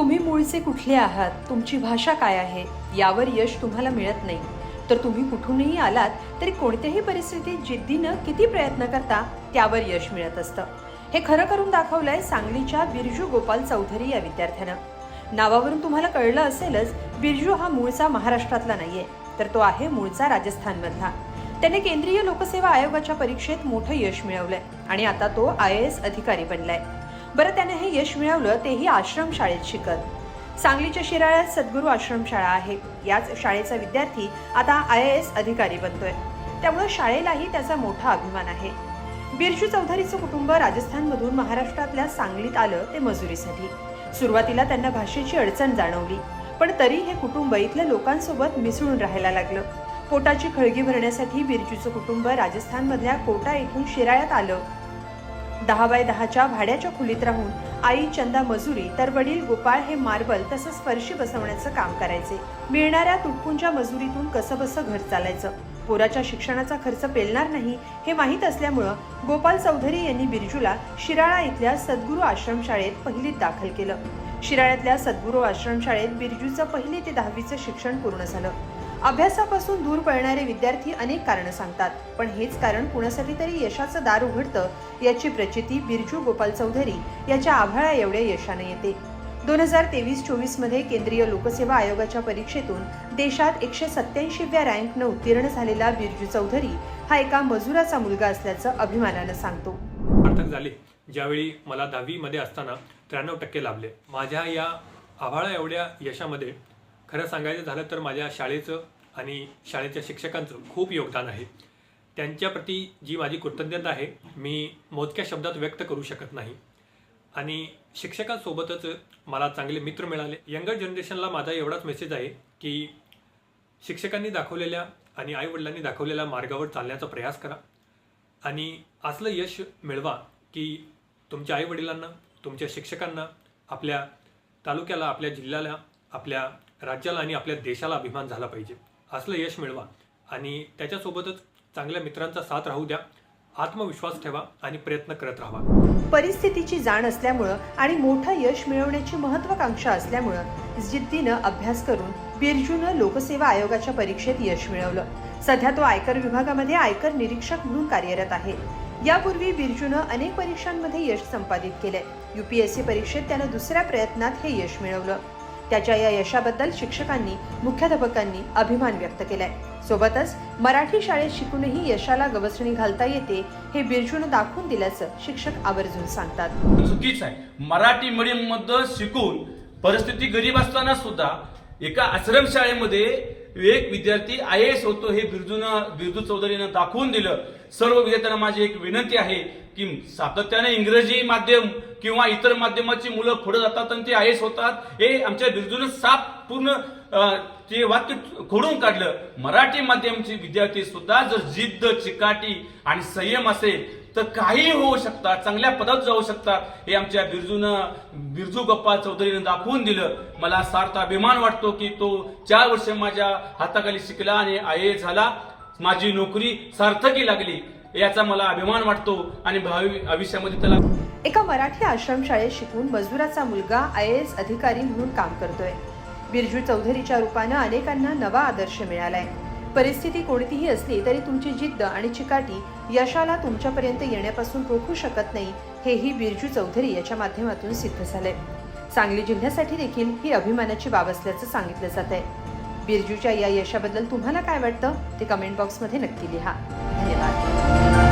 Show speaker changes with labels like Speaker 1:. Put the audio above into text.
Speaker 1: तुम्ही मूळचे कुठले आहात? तुमची भाषा काय आहे? यावर यश तुम्हाला मिळत नाही. तर तुम्ही कुठूनही आलात तरी कोणत्याही परिस्थितीत जिद्दीनं किती प्रयत्न करता त्यावर यश मिळत असतं. हे खरं करून दाखवलंय सांगलीच्या बिरजू गोपाल चौधरी या विद्यार्थ्यानं. नावावरून तुम्हाला कळलं असेलच बिरजू हा मूळचा महाराष्ट्रातला नाहीये तर तो आहे मूळचा राजस्थानमधला. त्याने केंद्रीय लोकसेवा आयोगाच्या परीक्षेत मोठं यश मिळवलंय आणि आता तो आय एस अधिकारी बनलाय. बरं त्याने हे यश मिळवलं तेही आश्रम शाळेत शिकत. सांगलीच्या शिराळ्यात सद्गुरू आश्रमशाळा आहे. याच शाळेचा विद्यार्थी आता आय एस अधिकारी बनतोय. त्यामुळे शाळेलाही त्याचा मोठा अभिमान आहे. बिरजू चौधरीचं कुटुंब राजस्थानमधून महाराष्ट्रातल्या सांगलीत आलं ते मजुरीसाठी. सुरुवातीला त्यांना भाषेची अडचण जाणवली पण तरी हे कुटुंब इथल्या लोकांसोबत मिसळून राहायला लागलं. पोटाची खळगी भरण्यासाठी बिरजूचं कुटुंब राजस्थानमधल्या कोटा येथून शिराळ्यात आलं. दहा बाय दहाच्या भाड्याच्या खोलीत राहून आई चंदा मजुरी तर वडील गोपाळ हे मार्बल तसंच फरशी बसवण्याचं काम करायचे. मिळणाऱ्या तुटपुंच्या मजुरीतून कसं बसं घर चालायचं. पोराच्या शिक्षणाचा खर्च पेलणार नाही हे माहीत असल्यामुळं गोपाल चौधरी यांनी बिरजूला शिराळा इथल्या सद्गुरू आश्रमशाळेत पहिलीत दाखल केलं. शिराळ्यातल्या सद्गुरू आश्रमशाळेत बिरजूचं पहिली ते दहावीचं शिक्षण पूर्ण झालं. अभ्यासापासून दूर पळणारे विद्यार्थी अनेक कारणं सांगतात. पण हेच कारण कुणासाठी तरी यशाचं दार उघडतं याची प्रचिती बिरजू गोपाल चौधरी याच्या आभाळा एवढ्या यशाने येते. दोन हजार तेवीस चोवीसमध्ये केंद्रीय लोकसेवा आयोगाच्या परीक्षेतून देशात एकशे सत्याऐंशीव्या रँकनं उत्तीर्ण झालेला बिरजू चौधरी हा एका मजुराचा मुलगा असल्याचं अभिमानानं सांगतो.
Speaker 2: सार्थक झाले. ज्यावेळी मला दहावीमध्ये असताना त्र्याण्णव टक्के लाभले. माझ्या या आभाळा एवढ्या यशामध्ये खरं सांगायचं झालं तर माझ्या शाळेचं आणि शाळेच्या शिक्षकांचं खूप योगदान आहे. त्यांच्याप्रती जी माझी कृतज्ञता आहे मी मोजक्या शब्दात व्यक्त करू शकत नाही. आणि शिक्षकांसोबतच मला चांगले मित्र मिळाले. यंगर जनरेशनला माझा एवढाच मेसेज आहे की शिक्षकांनी दाखवलेल्या आणि आईवडिलांनी दाखवलेल्या मार्गावर चालण्याचा प्रयास करा. आणि असलं यश मिळवा की तुमच्या आईवडिलांना तुमच्या शिक्षकांना आपल्या तालुक्याला आपल्या जिल्ह्याला आपल्या राज्याला आणि आपल्या देशाला अभिमान झाला पाहिजे. असलं यश मिळवा. आणि त्याच्यासोबतच चांगल्या मित्रांचा साथ राहू द्या. आत्मविश्वास ठेवा आणि प्रयत्न करत राहा.
Speaker 1: परिस्थितीची जाण असल्यामुळं आणि मोठं यश मिळवण्याची महत्वाकांक्षा असल्यामुळं जिद्दीनं अभ्यास करून बिरजूनं लोकसेवा आयोगाच्या परीक्षेत यश मिळवलं. सध्या तो आयकर विभागामध्ये आयकर निरीक्षक म्हणून कार्यरत आहे. यापूर्वी बिरजूनं अनेक परीक्षांमध्ये यश संपादित केलंय. युपीएससी परीक्षेत त्यानं दुसऱ्या प्रयत्नात हे यश मिळवलं. त्याच्या या यशाबद्दल शिक्षकांनी मुख्याध्यापकांनी अभिमान व्यक्त केलाय. सोबतच मराठी शाळेत शिकूनही यशाला गवसणी घालता येते हे बिरजून दाखवून दिल्याचं शिक्षक आवर्जून सांगतात.
Speaker 3: चुकीच आहे. मराठी मीडियममध्ये शिकून परिस्थिती गरीब असताना सुद्धा एका आश्रम शाळेमध्ये एक विद्यार्थी आय एस होतो हे बिरजूनं बिरजू चौधरीनं दाखवून दिलं. सर्व विद्यार्थ्यांना माझी एक विनंती आहे की सातत्याने इंग्रजी माध्यम किंवा इतर माध्यमाची मुलं पुढे जातात आणि ते आय एस होतात. हे आमच्या बिरजूनं साफ पूर्ण ते वाक्य खोडून काढलं. मराठी माध्यमचे विद्यार्थी सुद्धा जर जिद्द चिकाटी आणि संयम असेल तर काही होऊ शकतात चांगल्या पदात जाऊ शकतात हे आमच्या बिरजूनं बिरजू गप्पा चौधरीनं दाखवून दिलं. मला सार्थ अभिमान वाटतो की तो चार वर्ष माझ्या हाताखाली शिकला आणि आय ए झाला. माझी नोकरी सार्थकी लागली. याचा मला अभिमान वाटतो आणि भावी आयुष्यामध्ये त्याला
Speaker 1: एका मराठी आश्रमशाळेत शिकून मजुराचा मुलगा आय एस अधिकारी म्हणून काम करतोय. बिरजू चौधरीच्या रूपानं अनेकांना नवा आदर्श मिळालाय. परिस्थिती कोणतीही असली तरी तुमची जिद्द आणि चिकाटी यशाला तुमच्यापर्यंत येण्यापासून रोखू शकत नाही हेही बिरजू चौधरी याच्या माध्यमातून सिद्ध झालंय. सांगली जिल्ह्यासाठी देखील ही अभिमानाची बाब असल्याचं सांगितलं जात आहे बिरजूच्या या यशाबद्दल तुम्हाला काय वाटतं? ते कमेंट बॉक्समध्ये नक्की लिहा. धन्यवाद.